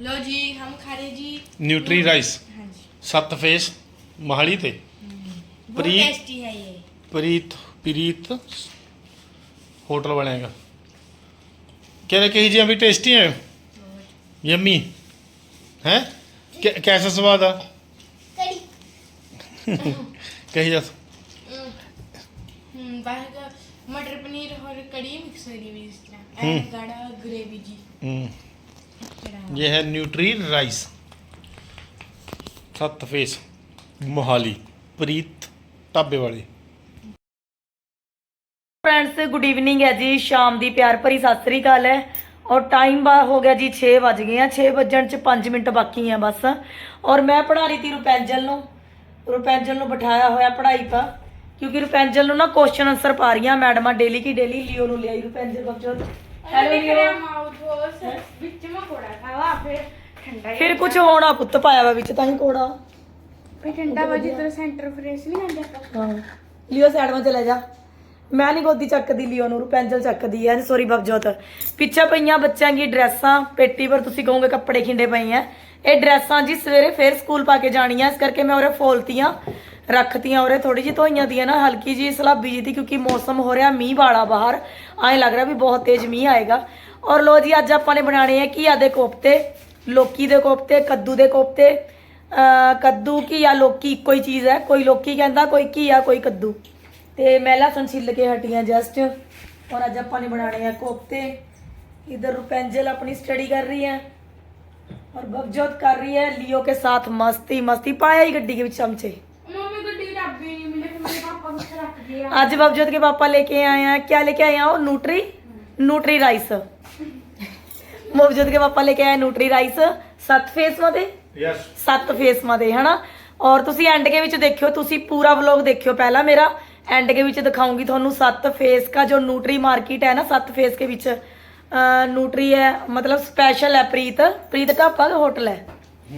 लो जी हम खा रहे जी ਨਿਊਟਰੀ ਰਾਈਸ हाँ जी ਸੱਤ ਫੇਸ ਮਹਾਲੀ ਤੇ बहुत प्रीत- टेस्टी है ये ਪ੍ਰੀਤ ਪ੍ਰੀਤ ਹੋਟਲ ਵਾਲਿਆਂ ਦਾ ਕਹਿੰਦੇ ਕਹੀ ਜੀ ਅਭੀ ਟੇਸਟੀ ਹੈ ਯਮੀ ਹੈ कैसा स्वाद है कही जा हम्म, बाहर का मटर पनीर और कड़ी मिक्स करी हुई इस तरह हम्म। एंड गाढ़ा ग्रेवी जी हम्म, ਜਿਹੜਾ ये है न्यूट्री राइस ਸੱਤ ਫੇਸ ਮੋਹਾਲੀ ਪ੍ਰੀਤ ਢਾਬੇ ਵਾਲੀ ਫਰੈਂਡਸ ਗੁੱਡ ਈਵਨਿੰਗ ਹੈ ਜੀ ਸ਼ਾਮ ਦੀ ਪਿਆਰ ਭਰੀ ਸਤਿ ਸ੍ਰੀ ਅਕਾਲ ਹੈ ਔਰ ਟਾਈਮ ਬਾ ਹੋ ਗਿਆ ਜੀ 6 ਵਜ ਗਏ ਆ 6 ਵੱਜਣ ਚ 5 ਮਿੰਟ ਬਾਕੀ ਆ ਬਸ ਔਰ ਮੈਂ ਪੜ੍ਹਾ ਰਹੀ ਤੀ ਰੁਪੈਂਜਲ ਨੂੰ ਰੁਪੈਂਜਲ ਨੂੰ ਬਿਠਾਇਆ ਹੋਇਆ ਪੜ੍ਹਾਈ ਪਾ ਕਿਉਂਕਿ ਰੁਪੈਂਜਲ ਨੂੰ ਨਾ ਕੁਐਸਚਨ ਆਨਸਰ ਪਾ ਰਹੀਆਂ ਮੈਡਮਾਂ ਡੇਲੀ ਕੀ ਡੇਲੀ ਲਿਓ ਨੂੰ ਲਿਆਈ ਰੁਪੈਂਜਲ ਬਖਸ਼ੋ ਹੈਲੋ ਲਿਓ ਮਾਊਥ ਵਾਸ਼ ਵਿੱਚ ਮੈਂ ਕੋੜਾ ਖਾਵਾ ਫਿਰ ਠੰਡਾ ਫਿਰ ਕੁਝ ਹੋਣਾ ਪੁੱਤ ਪਾਇਆ ਵਾ ਵਿੱਚ ਤਾਂ ਹੀ ਕੋੜਾ। ਫਿਰ ਠੰਡਾ ਵਜੀ ਤੇ ਸੈਂਟਰ ਫਰੈਸ਼ ਨਹੀਂ ਆਂਦਾ ਆਪਾਂ ਹਾਂ। ਲਿਓ ਸਾਈਡ ਵਿੱਚ ਚਲੇ ਜਾ। ਮੈਂ ਨਹੀਂ ਗੋਦੀ ਚੱਕਦੀ ਲਿਓ ਨੂੰ ਪੈਂਜਲ ਚੱਕਦੀ ਐ ਸੌਰੀ ਬਬਜੋਤ। ਪਿੱਛੇ ਪਈਆਂ ਬੱਚਿਆਂ ਦੀ ਡਰੈਸਾਂ ਪੇਟੀ ਪਰ ਤੁਸੀਂ ਕਹੋਗੇ ਕੱਪੜੇ ਖਿੰਡੇ ਪਏ ਐ ਇਹ ਡਰੈਸਾਂ ਜੀ ਸਵੇਰੇ ਫੇਰ ਸਕੂਲ ਪਾ ਕੇ ਜਾਣੀਆਂ ਇਸ ਕਰਕੇ ਮੈਂ ਉਰੇ ਫੋਲਤੀਆਂ। ਰੱਖਤੀਆਂ ਉਰੇ ਥੋੜੀ ਜਿਹੀ ਧੋਈਆਂ ਦੀਆਂ ਨਾ ਹਲਕੀ ਜੀ ਸਲਾਬੀ ਜੀ ਦੀ ਕਿਉਂਕਿ ਮੌਸਮ ਹੋ ਰਿਹਾ ਮੀਂਹ ਵਾਲਾ ਬਾਹਰ ਐਂ ਲੱਗ ਰਿਹਾ ਵੀ ਬਹੁਤ ਤੇਜ਼ ਮੀਂਹ ਆਏਗਾ ਔਰ ਲੋ ਜੀ ਅੱਜ ਆਪਾਂ ਨੇ ਬਣਾਣੇ ਆ ਘੀਆ ਦੇ ਕੋਫਤੇ ਲੋਕੀ ਦੇ ਕੋਫਤੇ ਕੱਦੂ ਦੇ ਕੋਫਤੇ ਅਹ ਕੱਦੂ ਘੀਆ ਲੋਕੀ ਇੱਕੋ ਹੀ ਚੀਜ਼ ਹੈ ਕੋਈ ਲੋਕੀ ਕਹਿੰਦਾ ਕੋਈ ਘੀਆ ਕੋਈ ਕੱਦੂ ਤੇ ਮੈਂ ਲਸਣ ਛਿੱਲ ਕੇ ਹਟੀਆਂ ਜਸਟ ਔਰ ਅੱਜ ਆਪਾਂ ਨੇ ਬਣਾਣੇ ਆ ਕੋਫਤੇ ਇਧਰ ਰੁਪੈਂਜਲ अपनी स्टडी कर रही है और बगजोत कर रही है लियो के साथ मस्ती मस्ती पाया ही गड्डी के बीच चमचे आज बगजोत के पापा लेके आए हैं क्या लेके आए हैं वो न्यूट्री न्यूट्री राइस बगजोत के पापा लेके आए न्यूट्री राइस सत फेस मध्ये ਯੈਸ ਸੱਤ ਫੇਸ ਮਦੇ ਹਨਾ ਔਰ ਤੁਸੀਂ ਐਂਡ ਕੇ ਵਿੱਚ ਦੇਖਿਓ ਤੁਸੀਂ ਪੂਰਾ ਵਲੌਗ ਦੇਖਿਓ ਪਹਿਲਾਂ ਮੇਰਾ ਐਂਡ ਕੇ ਵਿੱਚ ਦਿਖਾਉਂਗੀ ਤੁਹਾਨੂੰ ਸੱਤ ਫੇਸ का जो न्यूट्री मार्केट है ना सत फेस के बीच न्यूट्री है मतलब स्पेशल है प्रीत प्रीत ढाबा का होटल है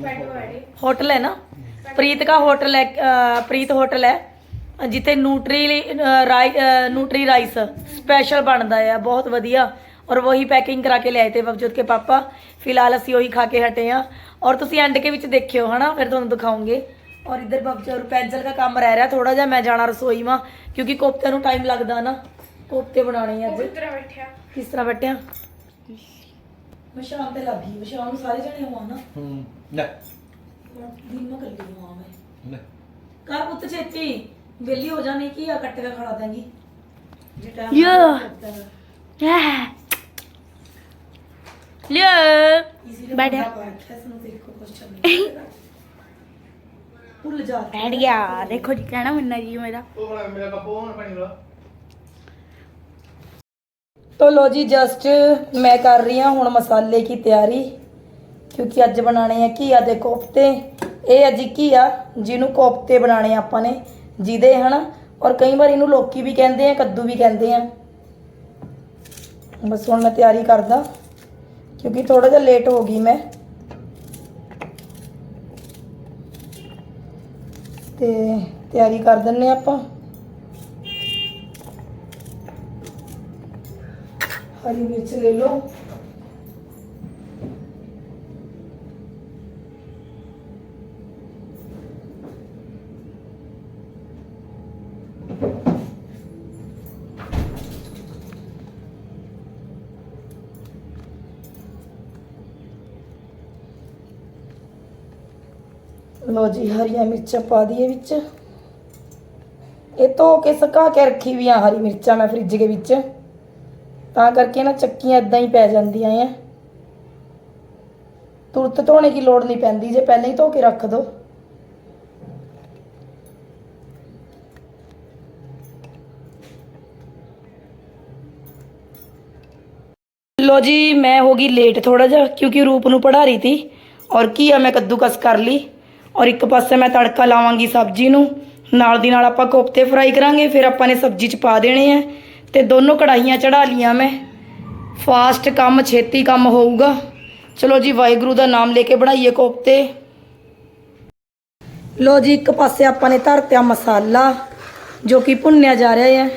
ਬੈਠੋ ਬੈਠੇ ਹੋਟਲ ਹੈ ਨਾ ਪ੍ਰੀਤ ਦਾ ਹੋਟਲ ਹੈ ਅਹ ਪ੍ਰੀਤ ਹੋਟਲ ਹੈ ਜਿੱਥੇ ਨਿਊਟਰੀ ਰਾਈ ਨਿਊਟਰੀ ਰਾਈਸ ਸਪੈਸ਼ਲ ਬਣਦਾ ਹੈ ਬਹੁਤ ਵਧੀਆ। ਔਰ ਵਹੀ ਪੈਕਿੰਗ ਕਰਾ ਕੇ ਲਿਆਏ ਤੇ ਬਬਜੋਤ ਕੇ ਪਾਪਾ। ਫਿਲਹਾਲ ਅਸੀਂ ਉਹੀ ਖਾ ਕੇ ਹਟੇ ਆ। ਔਰ ਤੁਸੀਂ ਐਂਡ ਕੇ ਵਿੱਚ ਦੇਖਿਓ ਹਨਾ? ਫਿਰ ਤੁਹਾਨੂੰ ਦਿਖਾਉਂਗੇ। ਔਰ ਇਧਰ ਬਬਜੋਤ ਪੈਂਜਲ ਦਾ ਕੰਮ ਰਹਿ ਰਿਹਾ। ਥੋੜਾ ਜਿਹਾ ਮੈਂ ਜਾਣਾ ਰਸੋਈ ਮਾ ਕਿਉਂਕਿ ਕੋਫਤੇ ਨੂੰ ਟਾਈਮ ਲੱਗਦਾ ਨਾ। ਕੋਫਤੇ ਬਣਾਣੇ ਆ ਅੱਜ। ਉਤਰਾ ਬੈਠਿਆ? ਕਿਸ ਤਰ੍ਹਾਂ ਬੈਠਿਆ? ਮੈਂ ਸ਼ਾਮ ਤੇ ਲੱਗੀ ਮੈਂ ਸ਼ਾਮ ਨੂੰ ਸਾਰੇ ਜਣੇ ਹੋਵਾਂ ਨਾ। ਹੂੰ ਲੈ। ਦਿਨ ਕੱਲੀ ਹੋਵਾਂ ਮੈਂ। ਲੈ। ਕਰ ਪੁੱਤ ਛੇਤੀ। ਵਿਹਲੀ ਹੋ ਜਾਣੀ ਕੀ ਆ ਕੱਟ ਕੇ ਖੜਾ ਦਾਂਗੀ। ਜੇ ਟਾਈਮ ਯਾ। ਲਿਓ। ਇਸੀ ਬੈਠ ਗਿਆ। ਸਾਨੂੰ ਦੇਖੋ ਕੁਐਸਚਨ ਨਹੀਂ ਭੁੱਲ ਜਾ। ਬੈਠ ਗਿਆ। ਜਸਟ ਮੈਂ ਕਰ ਰਹੀ ਹਾਂ ਹੁਣ ਮਸਾਲੇ ਕੀ ਤਿਆਰੀ। ਕਿਉਂਕਿ ਅੱਜ ਬਣਾਣੇ ਆ ਘੀਆ ਦੇ ਕੋਫਤੇ। ਇਹ ਅੱਜ ਘੀਆ ਜਿਹਨੂੰ ਕੋਫਤੇ ਬਣਾਣੇ ਆਪਾਂ ਨੇ। ਜਿਹਦੇ ਹਨ ਔਰ ਕਈ ਵਾਰ ਇਹਨੂੰ ਲੋਕੀ ਵੀ ਕਹਿੰਦੇ ਆ, ਕੱਦੂ ਵੀ ਕਹਿੰਦੇ ਆ। ਬਸ ਹੁਣ ਮੈਂ ਤਿਆਰੀ ਕਰਦਾ, ਕਿਉਂਕਿ ਥੋੜਾ ਜਿਹਾ ਲੇਟ ਹੋ ਗਈ ਮੈਂ। ਤੇ ਤਿਆਰੀ ਕਰ ਦਿੰਨੇ ਆਪਾਂ। ਹਰੀ ਮਿਰਚ ਲੈ ਲਓ। ਲੋ ਜੀ, ਹਰੀਆਂ ਮਿਰਚਾਂ ਪਾ ਦਈਏ ਵਿੱਚ। ਇਹ ਧੋ ਕੇ ਸੁਕਾ ਕੇ ਰੱਖੀ ਵੀ ਆ ਹਰੀ ਮਿਰਚਾਂ ਮੈਂ ਫ੍ਰਿਜ ਦੇ ਵਿੱਚ। ਤਾਂ ਕਰਕੇ ਨਾ ਚੱਕੀਆਂ ਇਦਾਂ ਹੀ ਪੈ ਜਾਂਦੀਆਂ ਆ ਤੁਰਤ ਧੋਣੇ ਦੀ ਲੋੜ ਨਹੀਂ ਪੈਂਦੀ, ਜੇ ਪਹਿਲਾਂ ਹੀ ਧੋ ਕੇ ਰੱਖ ਦੋ। ਲੋ ਜੀ, ਮੈਂ ਹੋ ਗਈ ਲੇਟ ਥੋੜਾ ਜਿਹਾ, ਕਿਉਂਕਿ ਰੂਪ ਨੂੰ ਪੜਾ ਰਹੀ ਸੀ। ਔਰ ਕੀ ਆ, ਮੈਂ ਕੱਦੂ ਕਸ ਕਰ ਲਈ। ਔਰ ਇੱਕ ਪਾਸੇ ਮੈਂ ਤੜਕਾ ਲਾਵਾਂਗੀ ਸਬਜ਼ੀ ਨੂੰ, ਨਾਲ ਦੀ ਨਾਲ ਆਪਾਂ ਕੋਫਤੇ ਫਰਾਈ ਕਰਾਂਗੇ, ਫਿਰ ਆਪਾਂ ਨੇ ਸਬਜ਼ੀ ਚ ਪਾ ਦੇਣੇ ਆ ਤੇ ਦੋਨੋਂ ਕੜਾਹੀਆਂ ਚੜਾ ਲੀਆਂ ਮੈਂ। ਫਾਸਟ ਕੰਮ, ਛੇਤੀ ਕੰਮ ਹੋਊਗਾ। ਚਲੋ ਜੀ, ਵਾਹਿਗੁਰੂ ਦਾ ਨਾਮ ਲੈ ਕੇ ਬਣਾਈਏ ਕੋਫਤੇ। ਲੋ ਜੀ, ਇੱਕ ਪਾਸੇ ਆਪਾਂ ਨੇ ਧਰਤਿਆ ਮਸਾਲਾ, ਜੋ ਕਿ ਭੁੰਨਿਆ ਜਾ ਰਿਹਾ ਹੈ।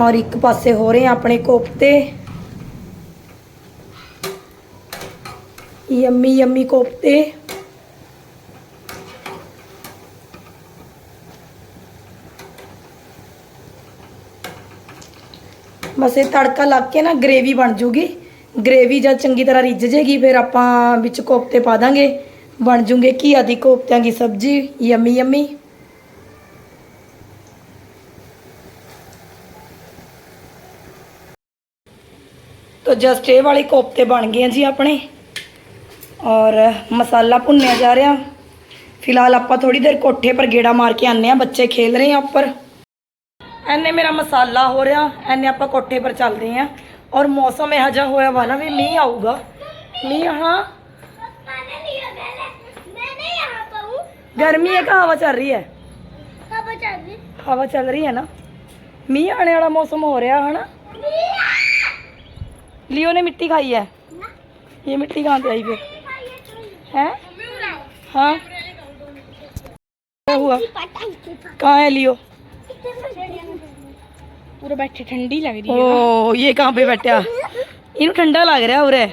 ਔਰ ਇੱਕ ਪਾਸੇ ਹੋ ਰਹੇ ਆ ਆਪਣੇ ਕੋਫਤੇ। ਯੰਮੀ ਯੰਮੀ ਕੋਫਤੇ। ਬਸ ਇਹ ਤੜਕਾ ਲੱਗ ਕੇ ਨਾ ਗ੍ਰੇਵੀ ਬਣ ਜੂਗੀ ਗ੍ਰੇਵੀ ਜਦ ਚੰਗੀ ਤਰ੍ਹਾਂ ਰਿੱਝ ਜੇਗੀ ਫਿਰ ਆਪਾਂ ਵਿੱਚ ਕੋਫਤੇ ਪਾ ਦਾਂਗੇ ਬਣ ਜੂਗੇ ਘੀਆ ਦੀ ਕੋਫਤਿਆਂ ਦੀ ਸਬਜ਼ੀ ਯੰਮੀ ਯੰਮੀ ਤੋ ਜਸਟ ਇਹ ਵਾਲੇ ਕੋਫਤੇ ਬਣ ਗਏ ਆ ਜੀ ਆਪਣੇ ਔਰ ਮਸਾਲਾ ਭੁੰਨਿਆ ਜਾ ਰਿਹਾ ਫਿਲਹਾਲ ਆਪਾਂ ਥੋੜੀ ਦੇਰ ਕੋਠੇ ਪਰ ਗੇੜਾ ਮਾਰ ਕੇ ਆਨੇ ਆ ਬੱਚੇ ਖੇਲ ਰਹੇ ਆ ਉੱਪਰ ਐਨੇ ਮੇਰਾ ਮਸਾਲਾ ਹੋ ਰਿਹਾ ਐਨੇ ਆਪਾਂ ਕੋਠੇ ਪਰ ਚੱਲਦੇ ਆ ਔਰ ਮੌਸਮ ਇਹੋ ਜਿਹਾ ਹੋਇਆ ਵਾ ਨਾ ਵੀ ਮੀਂਹ ਆਊਗਾ ਮੀਂਹ ਹਾਂ मैंने लिया मैंने मैंने यहाँ पर हूँ ਗਰਮੀ ਹੈ ਕਿ ਹਵਾ ਚੱਲ ਰਹੀ ਹੈ कब बचा दी ਹਵਾ ਚੱਲ ਰਹੀ ਹੈ ਨਾ ਮੀਂਹ ਆਣੇ ਵਾਲਾ ਮੌਸਮ ਹੋ ਰਿਹਾ ਹਨਾ ਲਿਓ ਨੇ ਮਿੱਟੀ ਖਾਈ ਹੈ ਇਹ ਮਿੱਟੀ ਕਹਾਂ पे आई फिर है हाँ क्या हुआ कहाँ है लियो पूरा बैठे ठंडी लग रही है ओ ये कहाँ पे बैठा इनु ठंडा लग रहा है उरे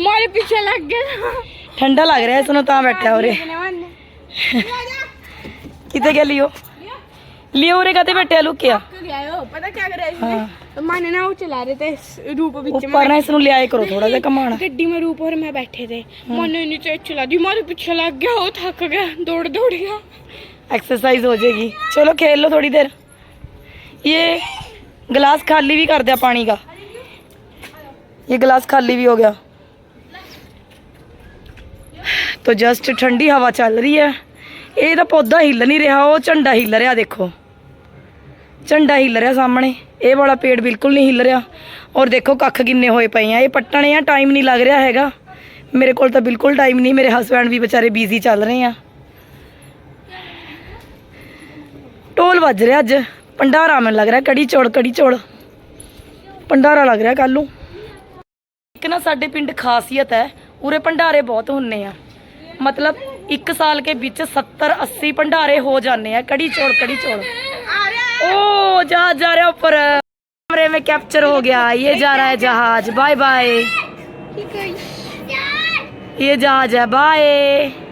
मारे पीछे लग गया ठंडा लग रहा है सुनो ता बैठा उरे कितने गया लियो लियो उरे कहते बैठे लुकिया पता क्या कर रहा है माने ना वो चला रहे थे रूप बीच में ना इसनु ले करो थोड़ा सा कमाना गड्डी में रूप और मैं बैठे थे माने नीचे चला दी मारे पीछे लग गया वो थक गया दौड़ दौड़ गया एक्सरसाइज हो जाएगी चलो खेल लो थोड़ी देर ये गिलास खाली भी कर दिया पानी का ये गिलास खाली भी हो गया तो जस्ट ठंडी हवा चल रही है ਇਹ ਤਾਂ ਪੌਦਾ ਹਿੱਲ ਨਹੀਂ ਰਿਹਾ ਉਹ ਝੰਡਾ ਹਿੱਲ ਰਿਹਾ ਦੇਖੋ ਝੰਡਾ ਹਿੱਲ ਰਿਹਾ ਸਾਹਮਣੇ ਇਹ ਵਾਲਾ ਪੇੜ ਬਿਲਕੁਲ ਨਹੀਂ ਹਿੱਲ ਰਿਹਾ ਔਰ ਦੇਖੋ ਕੱਖ ਕਿੰਨੇ ਹੋਏ ਪਏ ਆ ਇਹ ਪੱਟਣੇ ਆ ਟਾਈਮ ਨਹੀਂ ਲੱਗ ਰਿਹਾ ਹੈਗਾ ਮੇਰੇ ਕੋਲ ਤਾਂ ਬਿਲਕੁਲ ਟਾਈਮ ਨਹੀਂ ਮੇਰੇ ਹਸਬੰਡ ਵੀ ਵਿਚਾਰੇ ਬਿਜ਼ੀ ਚੱਲ ਰਹੇ ਆ ਢੋਲ ਵੱਜ ਰਿਹਾ ਅੱਜ ਭੰਡਾਰਾ ਮੈਨੂੰ ਲੱਗ ਰਿਹਾ ਕੜੀ ਚੌਲ ਕੜੀ ਚੌਲ ਭੰਡਾਰਾ ਲੱਗ ਰਿਹਾ ਕੱਲ ਨੂੰ ਇੱਕ ਨਾ ਸਾਡੇ ਪਿੰਡ ਖਾਸੀਅਤ ਹੈ ਉਰੇ ਭੰਡਾਰੇ ਬਹੁਤ ਹੁੰਨੇ ਆ ਮਤਲਬ ਇੱਕ ਸਾਲ ਕੇ ਵਿੱਚ 70 80 ਭੰਡਾਰੇ ਹੋ ਜਾਂਦੇ ਆ ਕੜੀ ਚੌਲ ਕੜੀ ਚੌਲ ओ जहाज जा रहा है ऊपर कैमरे में कैप्चर हो गया ये जा रहा है जहाज बाय बाय ये जहाज है बाय बाय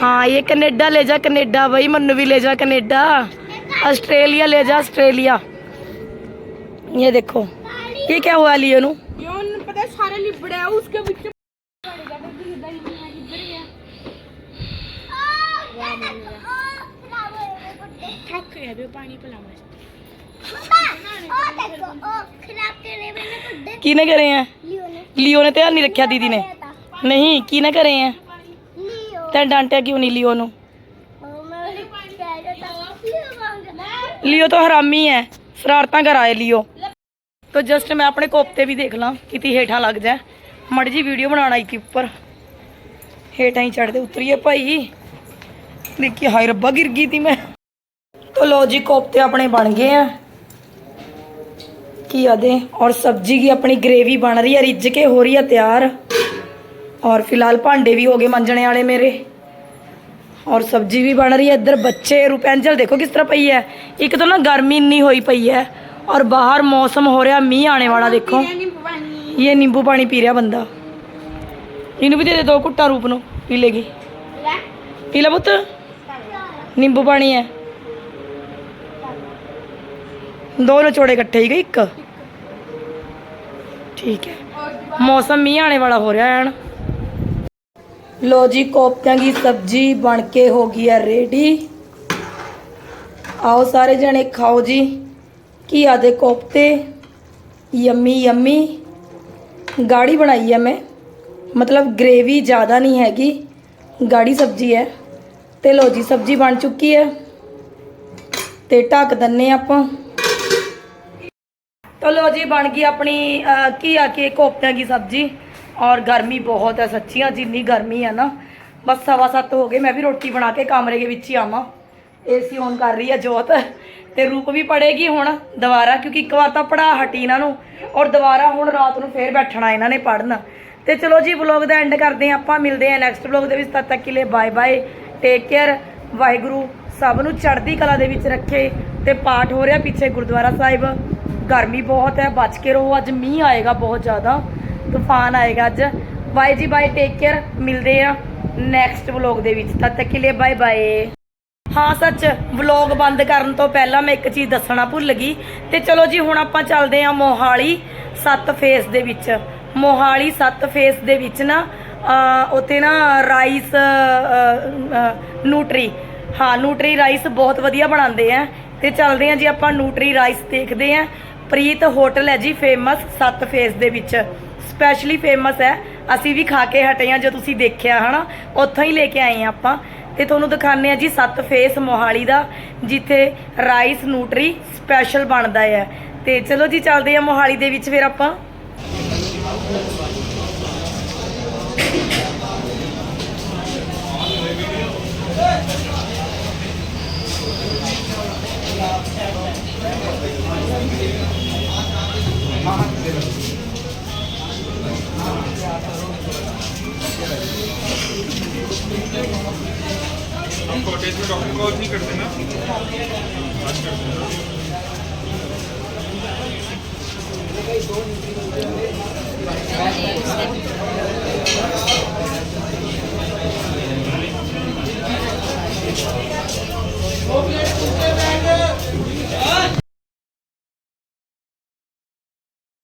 हाँ ये कनेडा ले जा कनेडा भाई मनु भी ले जा कनेडा। ऑस्ट्रेलिया ले जा ऑस्ट्रेलिया। ये देखो ये क्या हुआ लियो नु योन पता सारे लिबड़े उसके बीच में थक गया बे पानी पिला मस्त ओ देखो ओ खराब करे हैं? लियो ने लियो ध्यान नहीं रखा दीदी ने। नहीं किने करे हैं? ਤੈਂ ਡਾਂਟਿਆ ਕਿਉਂ ਨਹੀਂ ਲਿਓ ਨੂੰ? ਲਿਓ ਤਾਂ ਹਰਾਮੀ ਹੈ ਸ਼ਰਾਰਤਾਂ ਕਰਾਏ ਲਿਓ। ਤਾਂ ਜਸਟ ਮੈਂ ਆਪਣੇ ਕੋਪਤੇ ਵੀ ਦੇਖ ਲਾਂ, ਕਿਤੇ ਹੇਠਾਂ ਲੱਗ ਜਾ ਮੜ ਜੀ ਵੀਡੀਓ ਬਣਾਉਣਾ ਇੱਕ ਉੱਪਰ। ਹੇਠਾਂ ਹੀ ਚੜਦੇ ਉਤਰੀਏ ਭਾਈ। ਦੇਖੀ ਹਾਈ ਰੱਬਾ, ਗਿਰ ਗਈ ਤੀ ਮੈਂ। ਤਾਂ ਲੋ ਜੀ ਕੋਪਤੇ ਆਪਣੇ ਬਣ ਗਏ ਆ। ਕੀ ਆਦੇ ਔਰ ਸਬਜੀ ਕੀ ਆਪਣੀ ਗ੍ਰੇਵੀ ਬਣ ਰਹੀ ਹੈ ਰਿੱਝ ਕੇ ਹੋ ਰਹੀ ਹੈ ਤਿਆਰ। और फिलहाल भांडे भी हो गए मांजने वाले मेरे ਔਰ ਸਬਜ਼ੀ ਵੀ ਬਣ ਰਹੀ ਹੈ ਇੱਧਰ ਬੱਚੇ ਰੁਪੈਂਜਲ ਦੇਖੋ ਕਿਸ ਤਰ੍ਹਾਂ ਪਈ ਹੈ ਇੱਕ ਤਾਂ ਨਾ ਗਰਮੀ ਇੰਨੀ ਹੋਈ ਪਈ ਹੈ ਔਰ ਬਾਹਰ ਮੌਸਮ ਹੋ ਰਿਹਾ ਮੀਂਹ ਆਣੇ ਵਾਲਾ ਦੇਖੋ नींबू पानी ਇਹ ਨਿੰਬੂ ਪਾਣੀ ਪੀ ਰਿਹਾ ਬੰਦਾ ਇਹਨੂੰ ਵੀ ਦੇ ਦੇ ਦੋ ਘੁੱਟਾਂ ਰੂਪ ਨੂੰ ਪੀ ਲੇਗੀ ਪੀ ਲੈ ਪੁੱਤ ਨਿੰਬੂ ਪਾਣੀ ਹੈ ਦੋ ਨਚੋੜੇ ਇਕੱਠੇ ਹੀ ਗਏ ਇੱਕ ਠੀਕ ਹੈ ਮੌਸਮ ਮੀਂਹ ਆਣੇ ਵਾਲਾ ਹੋ ਰਿਹਾ ਹੈ ਹਣ ਲੋ ਜੀ, ਕੋਫਤਿਆਂ ਦੀ ਸਬਜ਼ੀ ਬਣ ਕੇ ਹੋ ਗਈ ਹੈ ਰੈਡੀ ਆਓ ਸਾਰੇ ਜਣੇ ਖਾਓ ਜੀ। ਘੀਆ ਦੇ ਕੋਫਤੇ? Yummy yummy. ਗਾੜੀ ਬਣਾਈ ਹੈ ਮੈਂ। ਮਤਲਬ ਗ੍ਰੇਵੀ ਜ਼ਿਆਦਾ ਨਹੀਂ ਹੈਗੀ। ਗਾੜੀ ਸਬਜ਼ੀ ਹੈ। ਤੇ ਲੋ ਜੀ, ਸਬਜ਼ੀ ਬਣ ਚੁੱਕੀ ਹੈ। ਤੇ ਢੱਕ ਦੰਨੇ ਆਪਾਂ। ਤਾਂ ਲੋ ਜੀ, ਬਣ ਗਈ ਆਪਣੀ ਘੀਆ ਕੇ ਕੋਫਤਿਆਂ ਦੀ ਸਬਜ਼ੀ? ਔਰ ਗਰਮੀ ਬਹੁਤ ਹੈ ਸੱਚੀਆਂ, ਜਿੰਨੀ ਗਰਮੀ ਹੈ ਨਾ, ਬਸ ਸਵਾ ਸੱਤ ਹੋ ਗਏ, ਮੈਂ ਵੀ ਰੋਟੀ ਬਣਾ ਕੇ ਕਮਰੇ ਦੇ ਵਿੱਚ ਹੀ ਆਵਾਂ। ਏਸੀ ਔਨ ਕਰ ਰਹੀ ਹੈ ਜੋਤ, ਤੇ ਰੂਪ ਵੀ ਪੜੇਗੀ ਹੁਣ ਦੁਬਾਰਾ, ਕਿਉਂਕਿ ਇੱਕ ਵਾਰ ਤਾਂ ਪੜਾ ਹਟੀ ਇਹਨਾਂ ਨੂੰ, ਔਰ ਦੁਬਾਰਾ ਹੁਣ ਰਾਤ ਨੂੰ ਫੇਰ ਬੈਠਣਾ ਇਹਨਾਂ ਨੇ ਪੜਨ ਤੇ ਚਲੋ ਜੀ ਵਲੌਗ ਦਾ ਐਂਡ ਕਰਦੇ ਆਪਾਂ, ਮਿਲਦੇ ਆ ਨੈਕਸਟ ਵਲੌਗ ਦੇ ਵਿੱਚ, ਤਦ ਤੱਕ ਲਈ bye bye take care Waheguru ਸਭ ਨੂੰ ਚੜ੍ਹਦੀ ਕਲਾ ਦੇ ਵਿੱਚ ਰੱਖੇ, ਤੇ ਪਾਠ ਹੋ ਰਿਹਾ ਪਿੱਛੇ ਗੁਰਦੁਆਰਾ ਸਾਹਿਬ। ਗਰਮੀ ਬਹੁਤ ਹੈ, ਬਚ ਕੇ ਰਹੋ, ਅੱਜ ਮੀਂਹ ਆਏਗਾ ਬਹੁਤ ਜ਼ਿਆਦਾ। ਤੂਫਾਨ ਆਏਗਾ ਅੱਜ। ਬਾਏ ਜੀ ਬਾਏ ਟੇਕ ਕੇਅਰ ਮਿਲਦੇ ਆ ਨੈਕਸਟ ਵਲੌਗ ਦੇ ਵਿੱਚ। ਤਦ ਤੱਕ ਲਈ ਬਾਏ ਬਾਏ ਹਾਂ, ਸੱਚ ਵਲੌਗ ਬੰਦ ਕਰਨ ਤੋਂ ਪਹਿਲਾਂ ਮੈਂ ਇੱਕ ਚੀਜ਼ ਦੱਸਣਾ ਭੁੱਲ ਗਈ। ਤੇ ਚਲੋ ਜੀ, ਹੁਣ ਆਪਾਂ ਚੱਲਦੇ ਹਾਂ ਮੋਹਾਲੀ ਸੱਤ ਫੇਸ ਦੇ ਵਿੱਚ। ਮੋਹਾਲੀ ਸੱਤ ਫੇਸ ਦੇ ਵਿੱਚ ਨਾ ਉੱਥੇ ਨਾ ਰਾਈਸ ਨੂਟਰੀ ਹਾਂ ਨੂਟਰੀ ਰਾਈਸ ਬਹੁਤ ਵਧੀਆ ਬਣਾਉਂਦੇ ਆ। ਤੇ ਚੱਲਦੇ ਆ ਜੀ, ਆਪਾਂ ਨੂਟਰੀ ਰਾਈਸ ਦੇਖਦੇ ਆ ਪ੍ਰੀਤ ਹੋਟਲ ਹੈ ਜੀ ਫੇਮਸ ਸੱਤ ਫੇਸ ਦੇ ਵਿੱਚ। ਸਪੈਸ਼ਲੀ ਫੇਮਸ ਹੈ। ਅਸੀਂ ਵੀ ਖਾ ਕੇ ਹਟੇ ਆ ਜੋ ਤੁਸੀਂ ਦੇਖਿਆ, ਹਨਾ? ਉੱਥੋਂ ਹੀ ਲੈ ਕੇ ਆਏ ਆ ਆਪਾਂ। ਤੇ ਤੁਹਾਨੂੰ ਦਿਖਾਉਂਦੇ ਆ ਜੀ ਸੱਤ ਫੇਸ ਮੋਹਾਲੀ ਦਾ, ਜਿੱਥੇ ਰਾਈਸ ਨੂਟਰੀ ਸਪੈਸ਼ਲ ਬਣਦਾ ਹੈ। ਤੇ ਚਲੋ ਜੀ, ਚੱਲਦੇ ਆ ਮੋਹਾਲੀ ਦੇ ਵਿੱਚ ਫਿਰ ਆਪਾਂ। हम कॉटेज में डॉक्टर कॉल नहीं करते ना